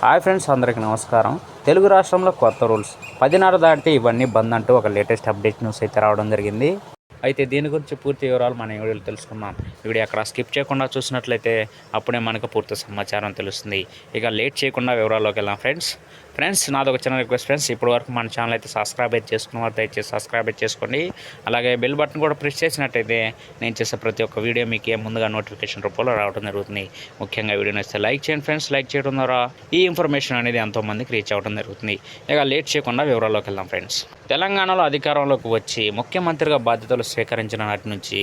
Hi friends అందరికీ నమస్కారం. తెలుగు రాష్ట్రంలో కొత్త రూల్స్. పదిన్నర దాటితే ఇవన్నీ బంద్ అంటూ ఒక లేటెస్ట్ అప్డేట్ న్యూస్ అయితే రావడం జరిగింది. అయితే దీని గురించి పూర్తి వివరాలు మనం ఈ వీడియోలో తెలుసుకుందాం. వీడియో అక్కడ స్కిప్ చేయకుండా చూసినట్లయితే అప్పుడే మనకు పూర్తి సమాచారం తెలుస్తుంది. ఇక లేట్ చేయకుండా వివరాల్లోకి వెళ్దాం ఫ్రెండ్స్. ఫ్రెండ్స్ నాది ఒక చిన్న రిక్వెస్ట్ ఫ్రెండ్స్. ఇప్పటి వరకు మన ఛానల్ అయితే సబ్స్క్రైబ్ అయితే చేసుకున్న వారు దయచేసి సబ్స్క్రైబ్ అయితే చేసుకోండి. అలాగే బెల్ బటన్ కూడా ప్రెస్ చేసినట్టయితే నేను చేసే ప్రతి ఒక్క వీడియో మీకు ముందుగా నోటిఫికేషన్ రూపంలో రావడం జరుగుతుంది. ముఖ్యంగా వీడియో నచ్చితే లైక్ చేయండి ఫ్రెండ్స్. లైక్ చేయడం ద్వారా ఈ ఇన్ఫర్మేషన్ అనేది ఎంతోమందికి రీచ్ అవ్వడం జరుగుతుంది. ఇక లేట్ చేయకుండా వివరాల్లోకి వెళ్దాం ఫ్రెండ్స్. తెలంగాణలో అధికారంలోకి వచ్చి ముఖ్యమంత్రిగా బాధ్యతలు స్వీకరించిన నాటి నుంచి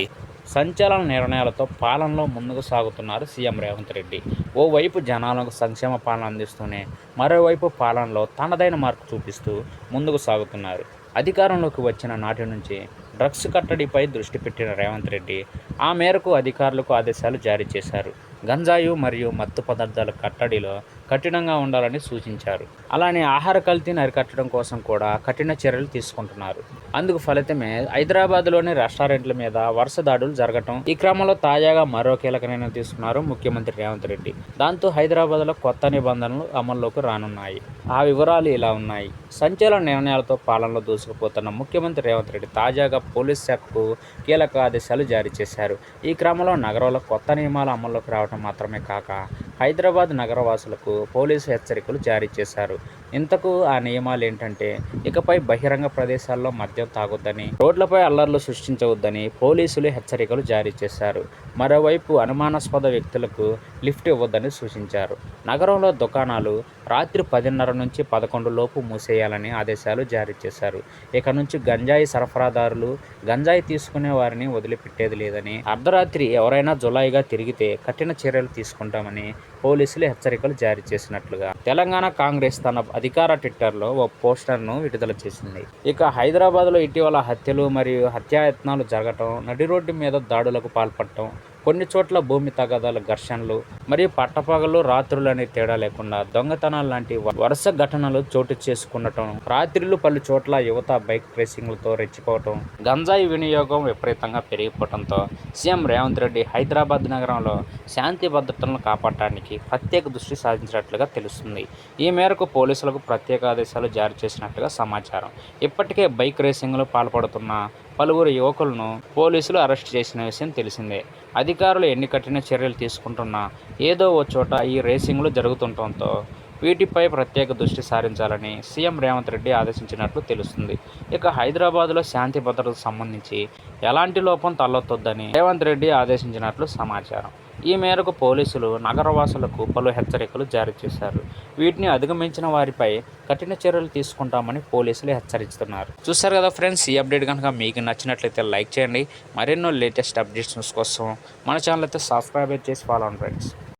సంచలన నిర్ణయాలతో పాలనలో ముందుకు సాగుతున్నారు సీఎం రేవంత్ రెడ్డి. ఓవైపు జనాలకు సంక్షేమ పాలన అందిస్తూనే మరోవైపు పాలనలో తనదైన మార్పు చూపిస్తూ ముందుకు సాగుతున్నారు. అధికారంలోకి వచ్చిన నాటి నుంచి డ్రగ్స్ కట్టడిపై దృష్టి పెట్టిన రేవంత్ రెడ్డి ఆ మేరకు అధికారులకు ఆదేశాలు జారీ చేశారు. గంజాయి మరియు మత్తు పదార్థాల కట్టడిలో కఠినంగా ఉండాలని సూచించారు. అలానే ఆహార కల్తీని అరికట్టడం కోసం కూడా కఠిన చర్యలు తీసుకుంటున్నారు. అందుకు ఫలితమే హైదరాబాద్లోని రెస్టారెంట్ల మీద వరుస దాడులు జరగటం ఈ క్రమంలో తాజాగా మరో కీలక నిర్ణయం తీసుకున్నారు ముఖ్యమంత్రి రేవంత్ రెడ్డి. దాంతో హైదరాబాద్లో కొత్త నిబంధనలు అమల్లోకి రానున్నాయి. ఆ వివరాలు ఇలా ఉన్నాయి. సంచలన నిర్ణయాలతో పాలనలో దూసుకుపోతున్న ముఖ్యమంత్రి రేవంత్ రెడ్డి తాజాగా పోలీస్ శాఖకు కీలక ఆదేశాలు జారీ చేశారు. ఈ క్రమంలో నగరంలో కొత్త నియమాలు అమల్లోకి రావడం మాత్రమే కాక హైదరాబాద్ నగరవాసులకు పోలీసు హెచ్చరికలు జారీ చేశారు. ఇంతకు ఆ నియమాలు ఏంటంటే ఇకపై బహిరంగ ప్రదేశాల్లో మద్యం తాగొద్దని రోడ్లపై అల్లర్లు సృష్టించవద్దని పోలీసులు హెచ్చరికలు జారీ చేశారు. మరోవైపు అనుమానాస్పద వ్యక్తులకు లిఫ్ట్ ఇవ్వద్దని సూచించారు. నగరంలో దుకాణాలు రాత్రి పదిన్నర నుంచి పదకొండు లోపు మూసేయాలని ఆదేశాలు జారీ చేశారు. ఇక నుంచి గంజాయి సరఫరాదారులు గంజాయి తీసుకునే వారిని వదిలిపెట్టేది లేదని అర్ధరాత్రి ఎవరైనా జులాయిగా తిరిగితే కఠిన చర్యలు తీసుకుంటామని పోలీసులు హెచ్చరికలు జారీ చేసినట్లుగా తెలంగాణ కాంగ్రెస్ తన అధికార ట్విట్టర్లో ఓ పోస్టర్ను విడుదల చేసింది. ఇక హైదరాబాద్లో ఇటీవల హత్యలు మరియు హత్యాయత్నాలు జరగటం నడి రోడ్డు మీద దాడులకు పాల్పడటం కొన్ని చోట్ల భూమి తగాదాల ఘర్షణలు మరియు పట్టపగలు రాత్రులు అనే తేడా లేకుండా దొంగతనాలు లాంటి వరుస ఘటనలు చోటు చేసుకుండటం రాత్రిలు పలు చోట్ల యువత బైక్ రేసింగ్లతో రెచ్చిపోవటం గంజాయి వినియోగం విపరీతంగా పెరిగిపోవడంతో సీఎం రేవంత్ రెడ్డి హైదరాబాద్ నగరంలో శాంతి భద్రతలను కాపాడటానికి ప్రత్యేక దృష్టి సాధించినట్లుగా తెలుస్తుంది. ఈ మేరకు పోలీసులకు ప్రత్యేక ఆదేశాలు జారీ చేసినట్లుగా సమాచారం. ఇప్పటికే బైక్ రేసింగ్లో పాల్పడుతున్న పలువురు యువకులను పోలీసులు అరెస్ట్ చేసిన విషయం తెలిసిందే. అధికారులు ఎన్ని కఠిన చర్యలు తీసుకుంటున్నా ఏదో ఓ చోట ఈ రేసింగ్లు జరుగుతుండటంతో వీటిపై ప్రత్యేక దృష్టి సారించాలని సీఎం రేవంత్ రెడ్డి ఆదేశించినట్లు తెలుస్తుంది. ఇక హైదరాబాద్లో శాంతి భద్రతకు సంబంధించి ఎలాంటి లోపం తలొత్తొద్దని రేవంత్ రెడ్డి ఆదేశించినట్లు సమాచారం. ఈ మేరకు పోలీసులు నగరవాసులకు పలు హెచ్చరికలు జారీ చేశారు. వీటిని అధిగమించిన వారిపై కఠిన చర్యలు తీసుకుంటామని పోలీసులు హెచ్చరిస్తున్నారు. చూసారు కదా ఫ్రెండ్స్ ఈ అప్డేట్ కనుక మీకు నచ్చినట్లయితే లైక్ చేయండి. మరెన్నో లేటెస్ట్ అప్డేట్స్ కోసం మన ఛానల్ అయితే సబ్స్క్రైబ్ చేసి ఫాలో అవ్వండి ఫ్రెండ్స్.